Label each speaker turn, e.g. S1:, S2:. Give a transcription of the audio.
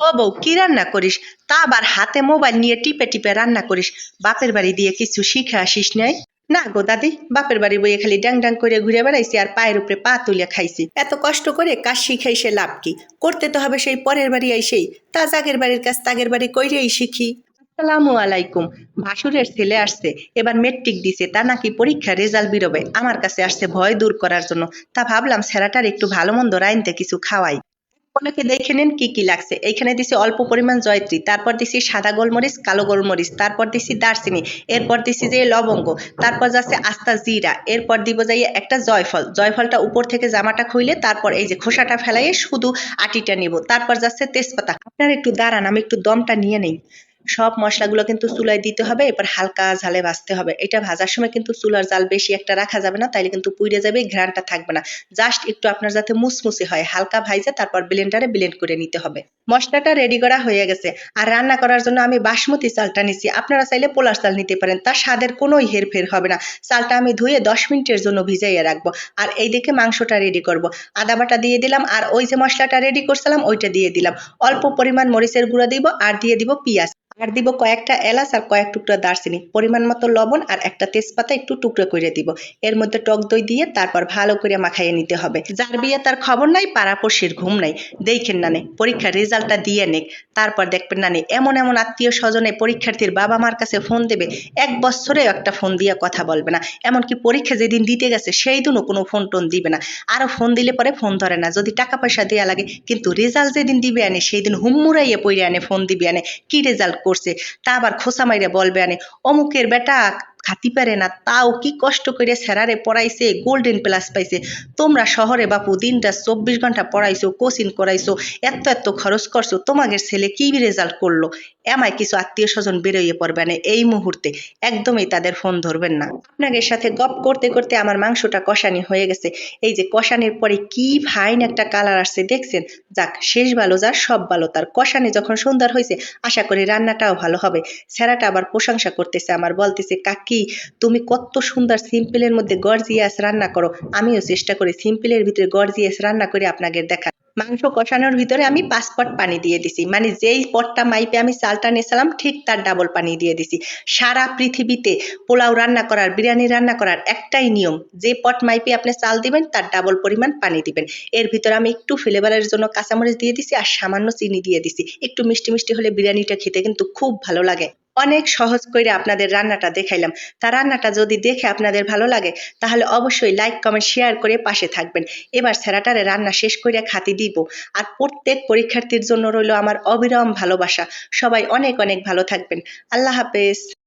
S1: ও বউ কি রান্না করিস? তা আবার হাতে মোবাইল নিয়ে টিপে টিপে রান্না করিস। বাপের বাড়ি দিয়ে কিছু শিখে আসিস নাই? না গো দাদি বাপের বাড়ি বইয়ে খালি ড্যাং ড্যাং করে ঘুরে বেড়াইছি আর পায়ের উপরে পা তুলে খাইছি। এত কষ্ট করে কাজ শিখাই সে লাভ কি? করতে তো হবে সেই পরের বাড়ি আইসেই। তা জাগের বাড়ির কাজ তাগের বাড়ি কইরেই শিখি। আসসালামু আলাইকুম। ভাসুরের ছেলে আসছে এবার মেট্রিক দিছে তা নাকি পরীক্ষা রেজাল্ট বেরোবে। আমার কাছে আসছে ভয় দূর করার জন্য। তা ভাবলাম স্যারাটার একটু ভালো মন্দ রাইনতে কিছু খাওয়াই। অনেকে দেখে নিন কি কি লাগছে। এইখানে দিছি অল্প পরিমাণ জয়ত্রী, তারপর দিছি সাদা গোলমরিচ, কালো গোলমরিচ, তারপর দিছি দারচিনি, এরপর দিছি যে লবঙ্গ, তারপর যাচ্ছে আস্তা জিরা, এরপর দিব যাই একটা জয়ফল। জয়ফলটা উপর থেকে জামাটা খুইলে তারপর এই যে খোসাটা ফেলাইয়ে শুধু আটিটা নিব, তারপর যাচ্ছে তেজপাতা। আপনার একটু দাঁড়ান, আমি একটু দমটা নিয়ে নেই। সব মশলাগুলো কিন্তু চুলায় দিতে হবে এবার হালকা ঝালে ভাজতে হবে। এটা ভাজার সময় কিন্তু চুলার জাল বেশি একটা রাখা যাবে না, তাইলে কিন্তু পুড়ে যাবে, ঘ্রাণটা থাকবে না। জাস্ট একটু আপনার যাতে মুসমুসে হয়, হালকা ভাইজে তারপর ব্লেন্ডারে ব্লেন্ড করে নিতে হবে। মশলাটা রেডি করা হয়ে গেছে। আর রান্না করার জন্য আমি বাসমতি চালটা নিছি। আপনারা চাইলে পোলার চাল নিতে পারেন, তার স্বাদের কোনোই হেরফের হবে না। চালটা আমি ধুয়ে দশ মিনিটের জন্য ভিজাইয়ে রাখব। আর এইদিকে মাংসটা রেডি করব। আদা বাটা দিয়ে দিলাম, আর ওই যে মশলাটা রেডি করছিলাম, ওইটা দিয়ে দিলাম। অল্প পরিমাণ মরিচের গুঁড়ো দিব, আর দিয়ে দিব পেঁয়াজ। আর দিব কয়েকটা এলাচ আর কয়েক টুকরা দারচিনি। পরিমাণ মতো লবণ আর একটা তেজপাতা একটু টুকরো করে দিব। এর মধ্যে টক দই দিয়ে তারপর ভালো করে মাখাইয়ে নিতে হবে। যার বিয়ে তার খবর নাই পাড়াপড়শির ঘুম নাই। দেখেন না নে পরীক্ষার রেজাল্টটা দিয়ে নেক। তারপর দেখবেন না নে এমন এমন আত্মীয় স্বজনে পরীক্ষার্থীর বাবা মার কাছে ফোন দেবে, এক বছরেও একটা ফোন দিয়ে কথা বলবে না। এমনকি পরীক্ষা যেদিন দিতে গেছে, সেই দিনও কোনো ফোন টোন দিবে না। আরও ফোন দিলে পরে ফোন ধরে না। যদি টাকা পয়সা দেওয়া লাগে, কিন্তু রেজাল্ট যেদিন দিবে আনে, সেই দিন হুম্মুরাইয়ে পইরে আনে, ফোন দিবে আনে। কি রেজাল্ট করছে। তা আবার খোসা মাইরে বলবে আনে অমুকের বেটা খাতি পারে না। তাও কি কষ্ট করে স্যারারে পড়াইছে গোল্ডেন প্লাস পাইছে। তোমরা শহরে বাপু দিনটা চব্বিশ ঘণ্টা পড়াইছো, কোচিং করাইছো, এত এত খরচ করছ, তোমাদের ছেলে কি রেজাল্ট করল? এমায় কিছু আত্মীয় স্বজন বেরোইয়ে পড়বে না এই মুহূর্তে। একদমই তাদের ফোন ধরবেন না। আপনাদের সাথে গপ করতে করতে আমার মাংসটা কষানি হয়ে গেছে। এই যে কষানির পরে কি ফাইন একটা কালার আসছে, দেখছেন? যাক, শেষ ভালো যার, সব ভালো তার। কষানি যখন সুন্দর হয়েছে আশা করি রান্নাটাও ভালো হবে। স্যারাটা আবার প্রশংসা করতেছে আমার, বলতেছে, কাকি তুমি কত সুন্দর সিম্পলের মধ্যে গর্জিয়াস রান্না করো। আমিও চেষ্টা করি সিম্পলের ভিতরে গর্জিয়াস রান্না করে আপনাদের দেখা। মাংস কষানোর ভিতরে আমি পাঁচ পট পানি দিয়ে দিছি। মানে যেই পটটা মাইপে আমি চালটা নিয়েছিলাম ঠিক তার ডাবল পানি দিয়ে দিছি। সারা পৃথিবীতে পোলাও রান্না করার, বিরিয়ানি রান্না করার একটাই নিয়ম, যে পট মাইপে আপনি চাল দিবেন, তার ডাবল পরিমাণ পানি দিবেন। এর ভিতরে আমি একটু ফ্লেভারের জন্য কাঁচামরিচ দিয়ে দিছি আর সামান্য চিনি দিয়ে দিছি। একটু মিষ্টি মিষ্টি হলে বিরিয়ানিটা খেতে কিন্তু খুব ভালো লাগে। অনেক সহজ করে আপনাদের রান্নাটা দেখাইলাম। তা রান্নাটা যদি দেখে আপনাদের ভালো লাগে, তাহলে অবশ্যই লাইক কমেন্ট শেয়ার করে পাশে থাকবেন। এবার স্যারাটারে রান্না শেষ করে খাতি দিব। আর প্রত্যেক পরীক্ষার্থীর জন্য রইল আমার অবিরাম ভালোবাসা। সবাই অনেক অনেক ভালো থাকবেন। আল্লাহ হাফেজ।